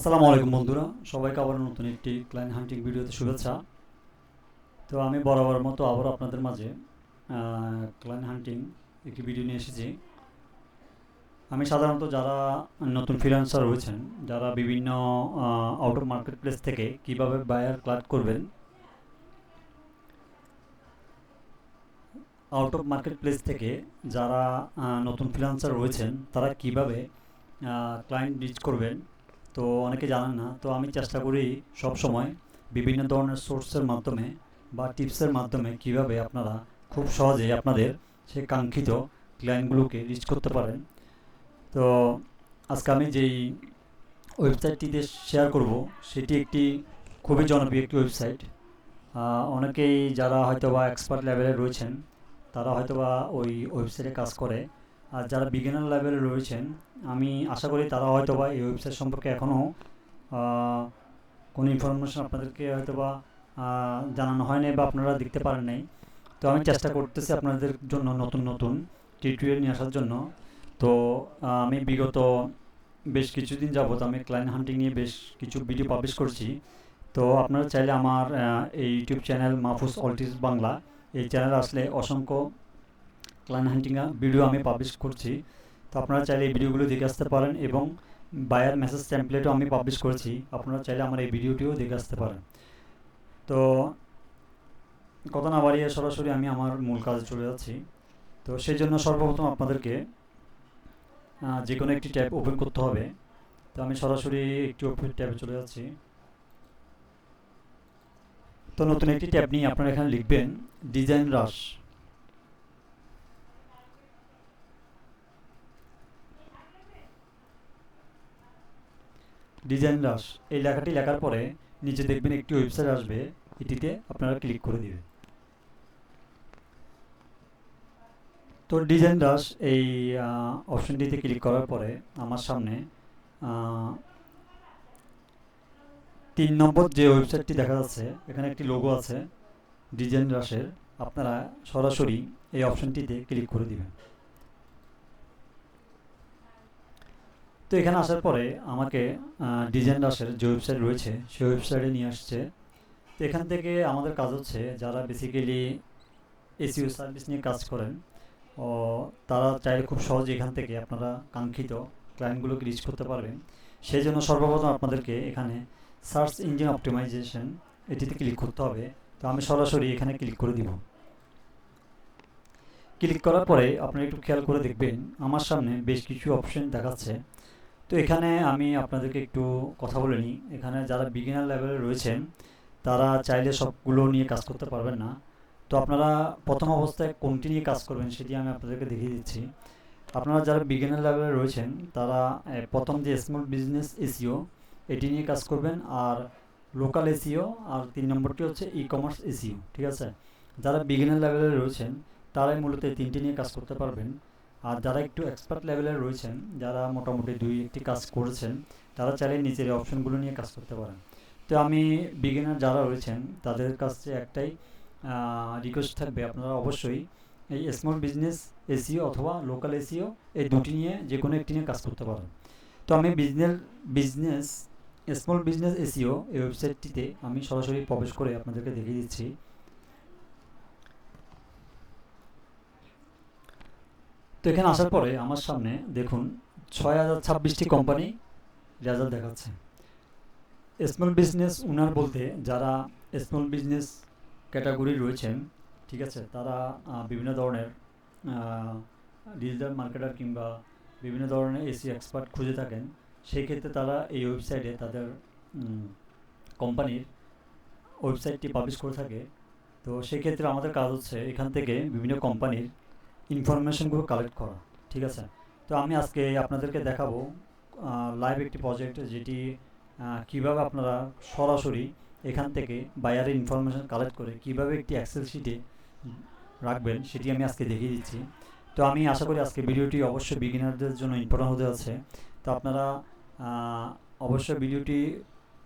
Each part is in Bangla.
আসসালামু আলাইকুম বন্ধুরা। সবাইকে আবার নতুন একটি ক্লায়েন্ট হান্টিং ভিডিওতে শুভেচ্ছা। তো আমি বরাবর মতো আবার আপনাদের মাঝে ক্লায়েন্ট হান্টিং একটি ভিডিও নিয়ে এসেছি। আমি সাধারণত যারা নতুন ফ্রিল্যান্সার রয়েছেন, যারা বিভিন্ন আউট অফ মার্কেট প্লেস থেকে কীভাবে বায়ার ক্লার্ক করবেন আউট অফ মার্কেট প্লেস থেকে যারা নতুন ফ্রিল্যান্সার রয়েছেন, তারা কীভাবে ক্লায়েন্ট রিচ করবেন তো অনেকে জানেন না, তো আমি চেষ্টা করি সব সময় বিভিন্ন ধরনের সোর্সের মাধ্যমে বা টিপসের মাধ্যমে কীভাবে আপনারা খুব সহজে আপনাদের সেই কাঙ্ক্ষিত ক্লায়েন্টগুলোকে রিচ করতে পারেন। তো আজকে আমি যেই ওয়েবসাইটটিতে শেয়ার করব, সেটি একটি খুবই জনপ্রিয় একটি ওয়েবসাইট অনেকেই যারা হয়তো বা এক্সপার্ট লেভেলে রয়েছেন, তারা হয়তোবা ওই ওয়েবসাইটে কাজ করে। আর যারা বিগিনার লেভেলে রয়েছেন, আমি আশা করি তারা হয়তো বা এই ওয়েবসাইট সম্পর্কে এখনও কোনো ইনফরমেশন আপনাদেরকে হয়তো বা জানানো হয়নি বা আপনারা দেখতে পারেন নাই। তো আমি চেষ্টা করতেছি আপনাদের জন্য নতুন নতুন টিউটোরিয়াল নিয়ে আসার জন্য। তো আমি বিগত বেশ কিছুদিন যাবত আমি ক্লায়েন্ট হান্টিং নিয়ে বেশ কিছু ভিডিও পাবলিশ করছি। তো আপনারা চাইলে আমার এই ইউটিউব চ্যানেল মাহফুজ অল্টিস বাংলা এই চ্যানেল আসলে অসংখ্য ক্লায়েন্ট হান্টিং ভিডিও আমি পাবলিশ করছি। তো আপনারা চাইলে এই ভিডিওগুলো দেখে আসতে পারেন এবং বায়ার মেসেজ টেমপ্লেটও আমি পাবলিশ করেছি। আপনারা চাইলে আমার এই ভিডিওটিও দেখে আসতে পারেন। তো কথা না বাড়িয়ে সরাসরি আমি আমার মূল কাজে চলে যাচ্ছি। তো সেই জন্য সর্বপ্রথম আপনাদেরকে যে কোনো একটি ট্যাব ওপেন করতে হবে। তো আমি সরাসরি একটি ওপেন ট্যাবে চলে যাচ্ছি। তো নতুন একটি ট্যাব নিয়ে আপনারা এখানে লিখবেন ডিজাইন রাশ ডিজাইন রাশ। এই লেখাটি লেখার পরে নিচে দেখবেন একটি ওয়েবসাইট আসবে। এটিতে আপনারা ক্লিক করে দিবেন। তো ডিজাইন রাশ এই অপশনটিতে ক্লিক করার পরে আমার সামনে তিন নম্বর যে ওয়েবসাইটটি দেখা যাচ্ছে, এখানে একটি লোগো আছে, ডিজাইন রাশের। আপনারা সরাসরি এই অপশনটিতে ক্লিক করে দিবেন। তো এখানে আসার পরে আমাকে ডিজাইন রাশের যে ওয়েবসাইট রয়েছে, সেই ওয়েবসাইটে নিয়ে আসছে। তো এখান থেকে আমাদের কাজ হচ্ছে যারা বেসিক্যালি এসিও সার্ভিস নিয়ে কাজ করেন, ও তারা চাইলে খুব সহজে এখান থেকে আপনারা কাঙ্ক্ষিত ক্লায়েন্টগুলোকে রিচ করতে পারবেন। সেই জন্য সর্বপ্রথম আপনাদেরকে এখানে সার্চ ইঞ্জিন অপটিমাইজেশন এটিতে ক্লিক করতে হবে। তো আমি সরাসরি এখানে ক্লিক করে দিব। ক্লিক করার পরে আপনারা একটু খেয়াল করে দেখবেন, আমার সামনে বেশ কিছু অপশন দেখাচ্ছে। তো এখানে আমি আপনাদেরকে একটু কথা বলে নিই। এখানে যারা বিগিনার লেভেলে রয়েছেন তারা চাইলে সবগুলো নিয়ে কাজ করতে পারবেন না। তো আপনারা প্রথম অবস্থায় কোনটি নিয়ে কাজ করবেন সেটি আমি আপনাদেরকে দেখিয়ে দিচ্ছি। আপনারা যারা বিগিনার লেভেলে রয়েছেন তারা প্রথম যে স্মল বিজনেস এসিও এটি নিয়ে কাজ করবেন। আর লোকাল এসিও আর তিন নম্বরটি হচ্ছে ই কমার্স এসিও ঠিক আছে? যারা বিগিনার লেভেলে রয়েছেন তারাই মূলত এই তিনটি নিয়ে কাজ করতে পারবেন। আর যারা একটু এক্সপার্ট লেভেলে রয়েছেন, যারা মোটামুটি দুই একটি কাজ করেছেন, তারা চাইলে নিজের অপশনগুলো নিয়ে কাজ করতে পারেন। তো আমি বিগিনার যারা রয়েছেন, তাদের কাছে একটাই রিকোয়েস্ট থাকবে। আপনারা অবশ্যই এই স্মল বিজনেস এসিও অথবা লোকাল এসিও এই দুটি নিয়ে যে কোনো একটি নিয়ে কাজ করতে পারেন। তো আমি business business small business SEO এই ওয়েবসাইটটিতে আমি সরাসরি প্রবেশ করে আপনাদেরকে দেখিয়ে দিচ্ছি। তো এখানে আসার পরে আমার সামনে দেখুন ছয় হাজার ছাব্বিশটি কোম্পানি রেজাল্ট দেখাচ্ছে। স্মল বিজনেস ওনার বলতে যারা স্মল বিজনেস ক্যাটাগরি রয়েছেন ঠিক আছে তারা বিভিন্ন ধরনের ডিজিটাল মার্কেটার কিংবা বিভিন্ন ধরনের এসি এক্সপার্ট খুঁজে থাকেন। সেই ক্ষেত্রে তারা এই ওয়েবসাইটে তাদের কোম্পানির ওয়েবসাইটটি পাবলিশ করে থাকে। তো সেই ক্ষেত্রে আমাদের কাজ হচ্ছে এখান থেকে বিভিন্ন কোম্পানির ইনফরমেশনগুলো কালেক্ট করা, ঠিক আছে? তো আমি আজকে আপনাদেরকে দেখাবো লাইভ একটি প্রজেক্ট যেটি কীভাবে আপনারা সরাসরি এখান থেকে বায়ারের ইনফরমেশন কালেক্ট করে কীভাবে একটি এক্সেল শিটে রাখবেন সেটি আমি আজকে দেখিয়ে দিচ্ছি। তো আমি আশা করি আজকে ভিডিওটি অবশ্যই বিগিনারদের জন্য ইম্পর্টেন্ট হতে যাচ্ছে। তো আপনারা অবশ্যই ভিডিওটি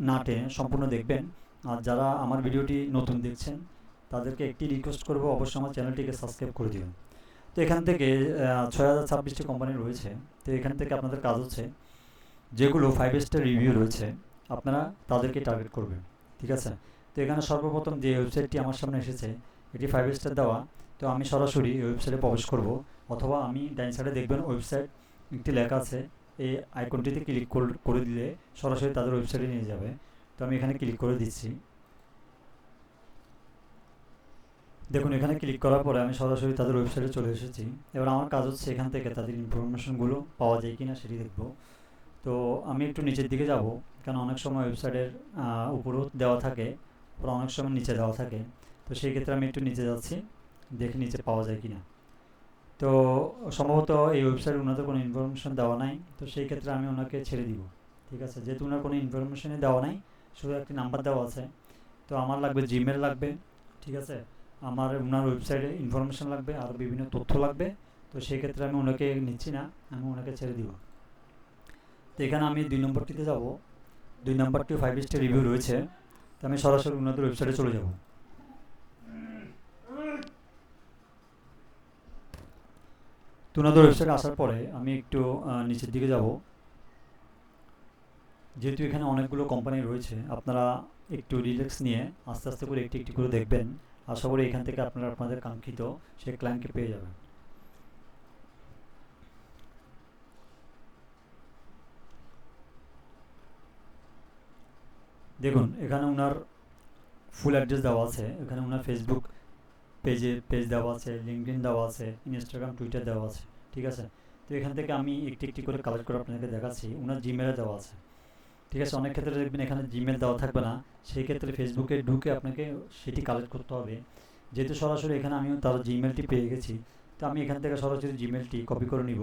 না টেনে সম্পূর্ণ দেখবেন। আর যারা আমার ভিডিওটি নতুন দেখছেন, তাদেরকে একটি রিকোয়েস্ট করব, অবশ্যই আমার চ্যানেলটিকে সাবস্ক্রাইব করে দিবেন তো এখান থেকে ছয় হাজার ছাব্বিশটি কোম্পানি রয়েছে। তো এখান থেকে আপনাদের কাজ হচ্ছে, যেগুলো ফাইভ স্টার রিভিউ রয়েছে, আপনারা তাদেরকে টার্গেট করবেন, ঠিক আছে? তো এখানে সর্বপ্রথম যে ওয়েবসাইটটি আমার সামনে এসেছে, এটি ফাইভ স্টার দেওয়া। তো আমি সরাসরি ওয়েবসাইটে প্রবেশ করব, অথবা আমি ডাইন সাইডে দেখবেন ওয়েবসাইট একটি লেখা আছে, এই আইকনটিতে ক্লিক করে দিলে সরাসরি তাদের ওয়েবসাইটে নিয়ে যাবে। তো আমি এখানে ক্লিক করে দিচ্ছি। দেখুন, এখানে ক্লিক করার পরে আমি সরাসরি তাদের ওয়েবসাইটে চলে এসেছি। এবার আমার কাজ হচ্ছে এখান থেকে তাদের ইনফরমেশনগুলো পাওয়া যায় কিনা সেটি দেখব। তো আমি একটু নিচের দিকে যাব কারণ অনেক সময় ওয়েবসাইটের উপরেও দেওয়া থাকে, আবার অনেক সময় নিচে দেওয়া থাকে। তো সেই ক্ষেত্রে আমি একটু নিচে যাচ্ছি, দেখে নিচে পাওয়া যায় কিনা। তো সম্ভবত এই ওয়েবসাইটে ওনাদের কোনো ইনফরমেশন দেওয়া নাই, তো সেই ক্ষেত্রে আমি ওনাকে ছেড়ে দিব। ঠিক আছে? যেহেতু ওনার কোনো ইনফরমেশনই দেওয়া নাই, শুধু একটি নাম্বার দেওয়া আছে। তো আমার লাগবে জিমেল লাগবে, ঠিক আছে? আমার ওনার ওয়েবসাইটে ইনফরমেশন লাগবে, আর বিভিন্ন তথ্য লাগবে। তো সেই ক্ষেত্রে আমি ওনাকে নিচ্ছি না, আমি ওনাকে ছেড়ে দিব। তো এখানে আমি দুই নম্বরটিতে যাব। দুই নম্বরটি ফাইভ স্টার রিভিউ রয়েছে। তো আমি সরাসরি ওনাদের ওয়েবসাইটে চলে যাব। তো ওনাদের ওয়েবসাইটে আসার পরে আমি একটু নিচের দিকে যাব। যেহেতু এখানে অনেকগুলো কোম্পানি রয়েছে, আপনারা একটু রিল্যাক্স নিয়ে আস্তে আস্তে করে একটি একটি করে দেখবেন। আশা করি এখান থেকে আপনারা আপনাদের কাঙ্ক্ষিত সেই ক্লায়েন্টকে পেয়ে যাবেন। দেখুন এখানে ওনার ফুল অ্যাড্রেস দেওয়া আছে। এখানে ওনার ফেসবুক পেজে পেজ দেওয়া আছে লিঙ্কডিন দেওয়া আছে ইনস্টাগ্রাম টুইটার দেওয়া আছে। ঠিক আছে? তো এখান থেকে আমি একটি একটি করে কালেক্ট করে আপনাদেরকে দেখাচ্ছি। ওনার জিমেলে দেওয়া আছে। ঠিক আছে? অনেক ক্ষেত্রে দেখবেন এখানে জিমেল দেওয়া থাকবে না। সেই ক্ষেত্রে ফেসবুকে ঢুকে আপনাকে সেটি কালেক্ট করতে হবে। যেহেতু সরাসরি এখানে আমি তার জিমেলটি পেয়ে গেছি, তো আমি এখান থেকে সরাসরি জিমেলটি কপি করে নিব।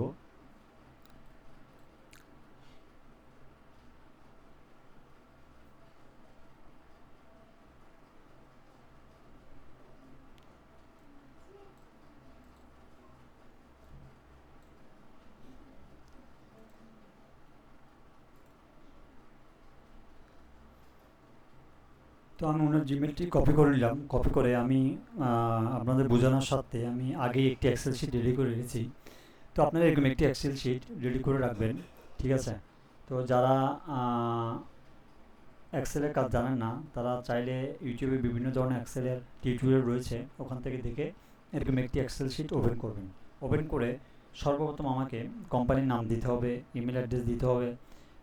তো আমি ওনার জিমেলটি কপি করে নিলাম। কপি করে আমি আপনাদের বোঝানোর সাথে আমি আগেই একটি এক্সেল শিট রেডি করে রেখেছি তো আপনারা এরকম একটি এক্সেল শিট রেডি করে রাখবেন, ঠিক আছে? তো যারা এক্সেলের কাজ জানেন না, তারা চাইলে ইউটিউবে বিভিন্ন ধরনের এক্সেলের টিউটোরিয়াল রয়েছে, ওখান থেকে দেখে এরকম একটি এক্সেল শিট ওপেন করবেন। ওপেন করে সর্বপ্রথম আমাকে কোম্পানির নাম দিতে হবে ইমেল অ্যাড্রেস দিতে হবে,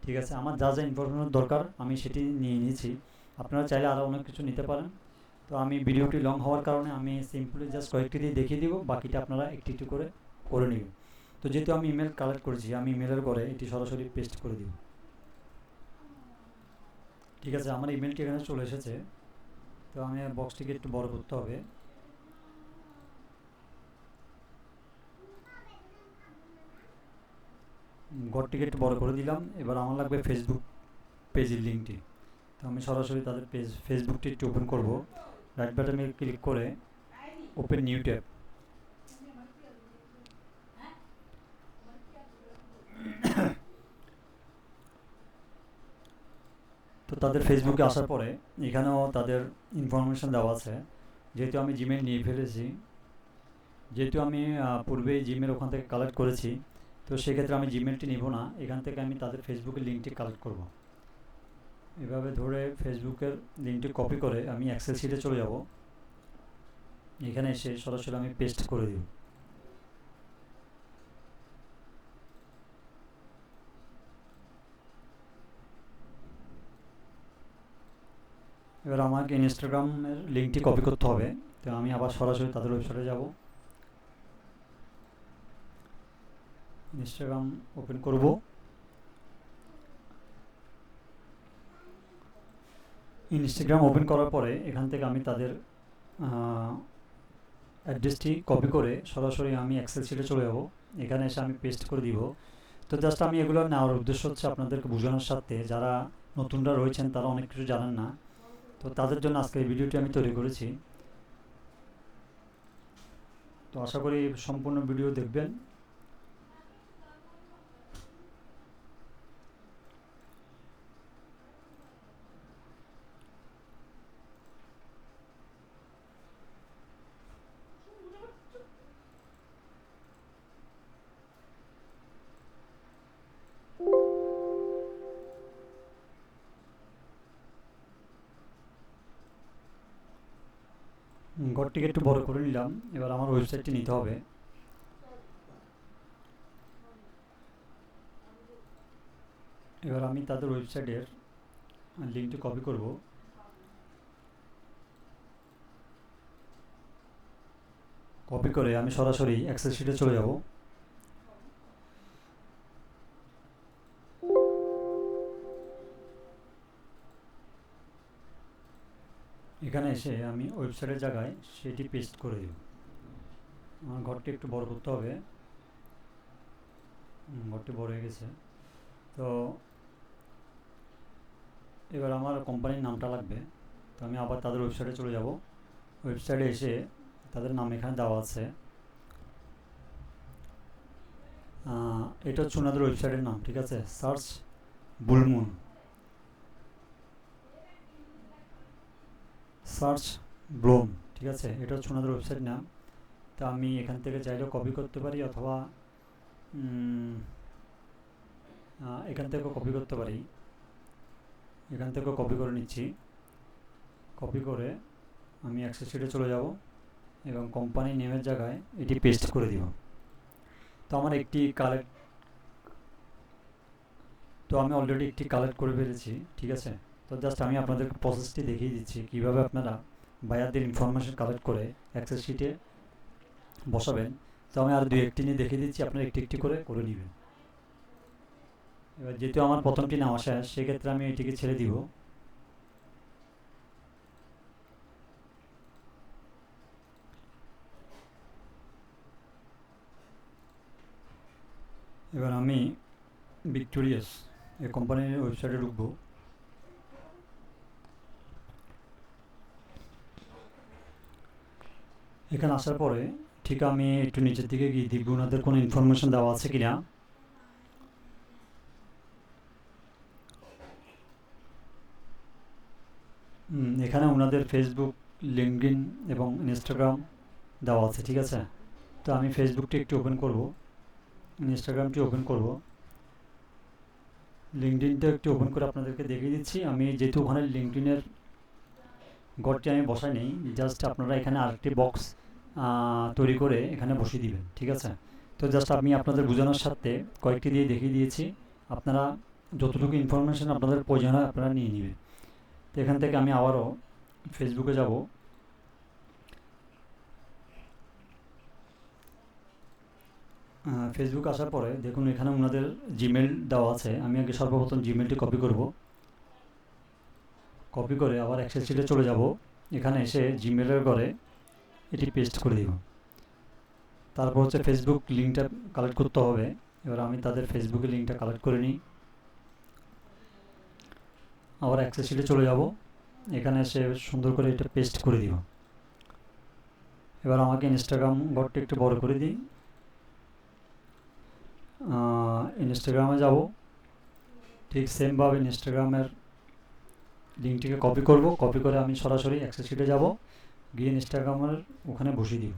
ঠিক আছে? আমার যা যা ইনফরমেশন দরকার আমি সেটি নিয়ে নিয়েছি। আপনারা চাইলে আরও অনেক কিছু নিতে পারেন। তো আমি ভিডিওটি লং হওয়ার কারণে আমি সিম্পলি জাস্ট কয়েকটি দিয়ে দেখিয়ে দিব, বাকিটা আপনারা একটি একটু করে করে নেবেন। তো যেহেতু আমি ইমেল কালেক্ট করেছি, আমি ইমেলের পরে এটি সরাসরি পেস্ট করে দিব। ঠিক আছে, আমার ইমেলটি এখানে চলে এসেছে। তো আমি বক্সটিকে একটু বড় করতে হবে। ঘরটিকে একটু বড় করে দিলাম। এবার আমার লাগবে ফেসবুক পেজের লিঙ্কটি তো আমি সরাসরি তাদের পেজ ফেসবুকটি একটু ওপেন করব। রাইট বাটনে ক্লিক করে ওপেন নিউ ট্যাব তো তাদের ফেসবুকে আসার পরে এখানেও তাদের ইনফরমেশান দেওয়া আছে। যেহেতু আমি জিমেল নিয়ে ফেলেছি, যেহেতু আমি পূর্বেই জিমেল ওখান থেকে কালেক্ট করেছি, তো সেক্ষেত্রে আমি জিমেলটি নিব না। এখান থেকে আমি তাদের ফেসবুকের লিঙ্কটি কালেক্ট করব। এভাবে ধরে ফেসবুকের লিঙ্কটি কপি করে আমি এক্সেল শিটে চলে যাব। এখানে এসে সরাসরি আমি পেস্ট করে দিব। এবার আমাকে ইনস্টাগ্রামের লিঙ্কটি কপি করতে হবে। তো আমি আবার সরাসরি তাদের ওয়েবসাইটে যাব। ইনস্টাগ্রাম ওপেন করব। ইনস্টাগ্রাম ওপেন করার পরে এখান থেকে আমি তাদের অ্যাড্রেসটি কপি করে সরাসরি আমি এক্সেল শিটে চলে যাব। এখানে এসে আমি পেস্ট করে দিব। তো জাস্ট আমি এগুলো নেওয়ার উদ্দেশ্য হচ্ছে আপনাদেরকে বোঝানোর সাথে যারা নতুনরা রয়েছেন তারা অনেক কিছু জানেন না। তো তাদের জন্য আজকে এই ভিডিওটি আমি তৈরি করেছি। তো আশা করি সম্পূর্ণ ভিডিও দেখবেন। ঘরটিকে একটু বড় করে নিলাম। এবার আমার ওয়েবসাইটটি নিতে হবে। এবার আমি তাদের ওয়েবসাইটের লিঙ্কটি কপি করব। কপি করে আমি সরাসরি অ্যাক্সেস শিটে চলে যাব। এসে আমি ওয়েবসাইটের জায়গায় সেটি পেস্ট করে দেব আমার ঘরটি একটু বড় করতে হবে। ঘরটি বড় হয়ে গেছে। তো এবার আমার কোম্পানির নামটা লাগবে। তো আমি আবার তাদের ওয়েবসাইটে চলে যাব। ওয়েবসাইটে এসে তাদের নাম এখানে দেওয়া আছে। এটা হচ্ছে ওনাদের ওয়েবসাইটের নাম, ঠিক আছে? সার্চ বুলমুন সার্চ ব্লোম ঠিক আছে? এটা হচ্ছে ওনাদের ওয়েবসাইট নাম তা আমি এখান থেকে চাইলেও কপি করতে পারি অথবা এখান থেকেও কপি করতে পারি। এখান থেকেও কপি করে নিচ্ছি। কপি করে আমি অ্যাক্সেস শিটে চলে যাব এবং কোম্পানি নেমের জায়গায় এটি পেস্ট করে দিব। তো আমার একটি কালেক্ট তো আমি অলরেডি একটি কালেক্ট করে ফেলেছি ঠিক আছে? তো জাস্ট আমি আপনাদের প্রসেসটি দেখিয়ে দিচ্ছি, কীভাবে আপনারা বায়ারদের ইনফরমেশন কালেক্ট করে অ্যাক্সেস শিটে বসাবেন। তো আমি আর দুই একটি নিয়ে দেখিয়ে দিচ্ছি, আপনারা একটি একটি করে করে নেবেন। এবার যেহেতু আমার প্রথমটি নেওয়া শেষ, সেক্ষেত্রে আমি এটিকে ছেড়ে দিব। এবার আমি ভিক্টোরিয়াস এই কোম্পানির ওয়েবসাইটে ঢুকবো। এখানে আসার পরে ঠিক আমি একটু নিচের দিকে গিয়ে দেখব ওনাদের কোনো ইনফরমেশন দেওয়া আছে কিনা। এখানে ওনাদের ফেসবুক লিঙ্কডিন এবং ইনস্টাগ্রাম দেওয়া আছে, ঠিক আছে? তো আমি ফেসবুকটি একটু ওপেন করব। ইনস্টাগ্রামটি ওপেন করব। লিঙ্কডিনটা একটু ওপেন করে আপনাদেরকে দেখিয়ে দিচ্ছি। আমি যেহেতু ওখানে লিঙ্কডিনের ঘরটি আমি বসাই নেই জাস্ট আপনারা এখানে আরেকটি বক্স তৈরি করে এখানে বসিয়ে দিবেন, ঠিক আছে? তো জাস্ট আমি আপনাদের বোঝানোর সাথে কয়েকটি দিয়ে দেখিয়ে দিয়েছি, আপনারা যতটুকু ইনফরমেশন আপনাদের প্রয়োজন হয় আপনারা নিয়ে নেবেন। তো এখান থেকে আমি আবারও ফেসবুকে যাব। ফেসবুক আসার পরে দেখুন এখানে ওনাদের জিমেল দেওয়া আছে, আমি আগে সর্বপ্রথম জিমেলটি কপি করব। কপি করে আবার অ্যাক্সেস শিটে চলে যাব। এখানে এসে জিমেলের ঘরে এটি পেস্ট করে দিব। তারপর হচ্ছে ফেসবুক লিঙ্কটা কালেক্ট করতে হবে। এবার আমি তাদের ফেসবুকের লিঙ্কটা কালেক্ট করে নিই। আবার অ্যাক্সেস শিটে চলে যাব। এখানে এসে সুন্দর করে এটা পেস্ট করে দিব। এবার আমাকে ইনস্টাগ্রাম ঘরটা একটু বড় করে দিই। ইনস্টাগ্রামে যাব। ঠিক সেমভাবে ইনস্টাগ্রামের লিঙ্কটিকে কপি করব কপি করে আমি সরাসরি অ্যাক্সেস যাব, গিয়ে ইনস্টাগ্রামের ওখানে বসিয়ে দিব।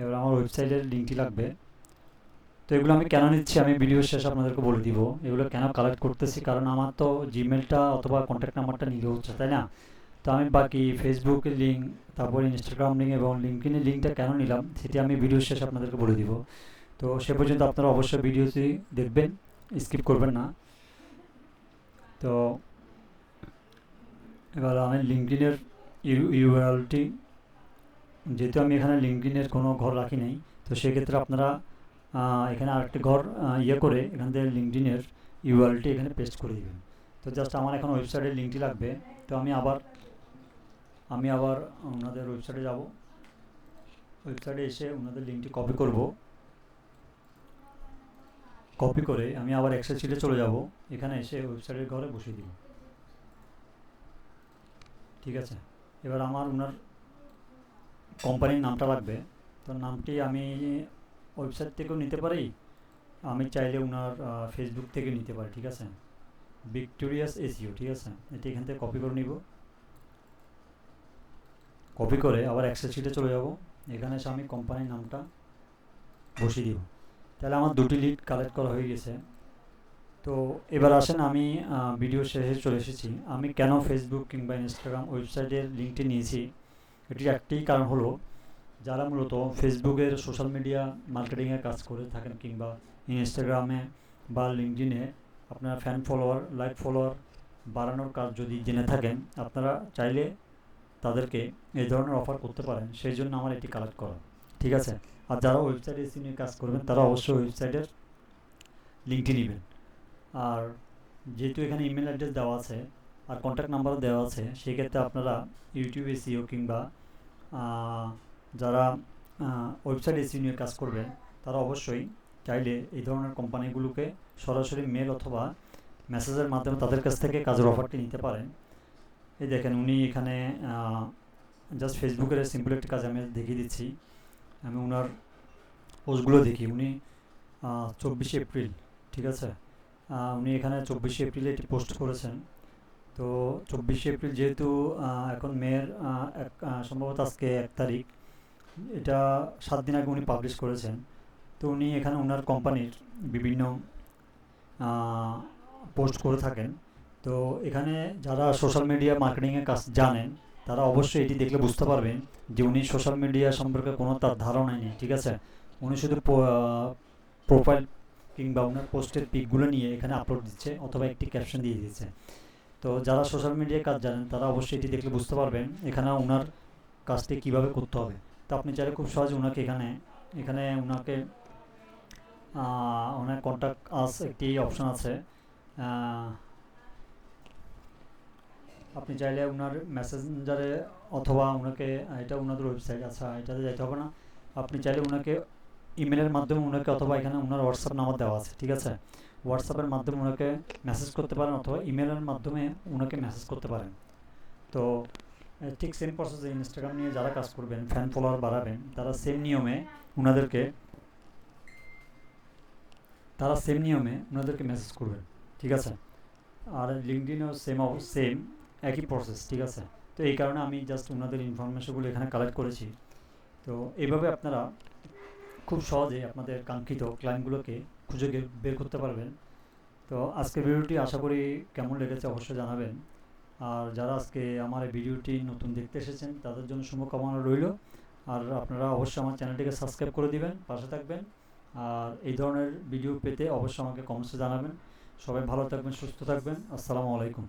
এবার আমার ওয়েবসাইটের লিঙ্কটি লাগবে। তো এগুলো আমি কেন নিচ্ছি আমি ভিডিও শেষে আপনাদেরকে বলে দিব। এগুলো কেন কালেক্ট করতেছি? কারণ আমার তো জিমেলটা অথবা কন্ট্যাক্ট নাম্বারটা নিলে হচ্ছে, তাই না? তো আমি বাকি ফেসবুকের লিঙ্ক তারপর ইনস্টাগ্রাম লিঙ্ক এবং লিঙ্কইনের লিঙ্কটা কেন নিলাম, সেটি আমি ভিডিও শেষে আপনাদেরকে বলে দিব। তো সে পর্যন্ত আপনারা অবশ্যই ভিডিওটি দেখবেন স্কিপ করবেন না। তো এবার আমি লিঙ্কডিনের ইউআরএলটি যেহেতু আমি এখানে লিঙ্কডিনের কোনো ঘর রাখি নাই, তো সেক্ষেত্রে আপনারা এখানে আরেকটি ঘর ইয়ে করে এখান থেকে লিঙ্কডিনের ইউআরএলটি এখানে পেস্ট করে দিবেন। তো জাস্ট আমার এখন ওয়েবসাইটের লিঙ্কটি লাগবে। তো আমি আবার আমি আবার ওনাদের ওয়েবসাইটে যাব। ওয়েবসাইটে এসে ওনাদের লিঙ্কটি কপি করব। কপি করে আমি আবার এক্সেল শিটে চলে যাব। এখানে এসে ওয়েবসাইটের ঘরে বসিয়ে দিব ঠিক আছে। এবার আমার ওনার কোম্পানির নামটা লাগবে। তো নামটি আমি ওয়েবসাইট থেকেও নিতে পারি। আমি চাইলে ওনার ফেসবুক থেকে নিতে পারি ঠিক আছে? ভিক্টোরিয়াস এসিও ঠিক আছে? এটি এখান থেকে কপি করে নিব। কপি করে আবার এক্সেল শিটে চলে যাব। এখানে এসে আমি কোম্পানির নামটা বসিয়ে দিব। তাহলে আমার দুটি লিড কালেক্ট করা হয়ে গেছে। তো এবার আসেন আমি ভিডিও শেষে চলে এসেছি। আমি কেন ফেসবুক কিংবা ইনস্টাগ্রাম ওয়েবসাইটের লিঙ্কটি নিয়েছি, এটির একটি কারণ হলো, যারা মূলত ফেসবুকের সোশ্যাল মিডিয়া মার্কেটিংয়ের কাজ করে থাকেন কিংবা ইনস্টাগ্রামে বা লিঙ্কডিনে আপনার ফ্যান ফলোয়ার লাইক ফলোয়ার বাড়ানোর কাজ যদি জেনে থাকেন, আপনারা চাইলে তাদেরকে এই ধরনের অফার করতে পারেন। সেই জন্য আমার এটি কালেক্ট করা। ঠিক আছে? আর যারা ওয়েবসাইট এসি নিয়ে কাজ করবেন, তারা অবশ্যই ওয়েবসাইটের লিঙ্কটি নেবেন। আর যেহেতু এখানে ইমেল অ্যাড্রেস দেওয়া আছে আর কন্ট্যাক্ট নাম্বারও দেওয়া আছে, সেক্ষেত্রে আপনারা ইউটিউব এসিও কিংবা যারা ওয়েবসাইট এসিও নিয়ে কাজ করবে, তারা অবশ্যই চাইলে এই ধরনের কোম্পানিগুলোকে সরাসরি মেল অথবা মেসেজের মাধ্যমে তাদের কাছ থেকে কাজের অফারটি নিতে পারেন। এই দেখেন উনি এখানে জাস্ট ফেসবুকের সিম্পল একটি কাজ আমি দেখিয়ে দিচ্ছি। আমি ওনার পোস্টগুলো দেখি। উনি চব্বিশে এপ্রিল, ঠিক আছে? উনি এখানে চব্বিশে এপ্রিলে এটি পোস্ট করেছেন। তো চব্বিশে এপ্রিল যেহেতু এখন মেয়ের এক সম্ভবত আজকে এক তারিখ এটা সাত দিন আগে উনি পাবলিশ করেছেন। তো উনি এখানে ওনার কোম্পানির বিভিন্ন পোস্ট করে থাকেন। তো এখানে যারা সোশ্যাল মিডিয়া মার্কেটিংয়ের কাজ জানেন তারা অবশ্যই এটি দেখলে বুঝতে পারবেন যে উনি সোশ্যাল মিডিয়া সম্পর্কে কোনো তার ধারণাই নেই ঠিক আছে? উনি শুধু প্রোফাইল কিংবা ওনার পোস্টের পিকগুলো নিয়ে এখানে আপলোড দিচ্ছে অথবা একটি ক্যাপশন দিয়ে দিচ্ছে। তো যারা সোশ্যাল মিডিয়ায় কাজ জানেন, তারা অবশ্যই এটি দেখলে বুঝতে পারবেন এখানে ওনার কাজটি কীভাবে করতে হবে। তো আপনি চাইলে খুব সহজে ওনাকে এখানে এখানে ওনাকে ওনার কন্ট্যাক্ট আস একটি অপশন আছে। আপনি চাইলে ওনার মেসেঞ্জারে অথবা ওনাকে, এটা ওনাদের ওয়েবসাইট আচ্ছা এটাতে যাইতে হবে না। আপনি চাইলে ওনাকে ইমেলের মাধ্যমে ওনাকে অথবা এখানে ওনার হোয়াটসঅ্যাপ নাম্বার দেওয়া আছে, ঠিক আছে? হোয়াটসঅ্যাপের মাধ্যমে ওনাকে মেসেজ করতে পারেন অথবা ইমেলের মাধ্যমে ওনাকে মেসেজ করতে পারেন। তো ঠিক সেম প্রসেসে ইনস্টাগ্রাম নিয়ে যারা কাজ করবেন ফ্যান ফলোয়ার বাড়াবেন, তারা সেম নিয়মে ওনাদেরকে তারা সেম নিয়মে ওনাদেরকে মেসেজ করবেন, ঠিক আছে? আর লিঙ্কডিনেও সেম সেম একই প্রসেস ঠিক আছে? তো এই কারণে আমি জাস্ট ওনাদের ইনফরমেশনগুলো এখানে কালেক্ট করেছি। তো, এইভাবে আপনারা খুব সহজে আপনাদের কাঙ্ক্ষিত ক্লায়েন্টগুলোকে খুঁজে বের করতে পারবেন। তো আজকে ভিডিওটি আশা করি কেমন লেগেছে অবশ্যই জানাবেন। আর যারা আজকে আমার এই ভিডিওটি নতুন দেখতে এসেছেন, তাদের জন্য শুভকামনা রইল। আর আপনারা অবশ্যই আমার চ্যানেলটিকে সাবস্ক্রাইব করে দিবেন, পাশে থাকবেন। আর এই ধরনের ভিডিও পেতে অবশ্যই আমাকে কমেন্টসে জানাবেন। সবাই ভালো থাকবেন, সুস্থ থাকবেন। আসসালামু আলাইকুম।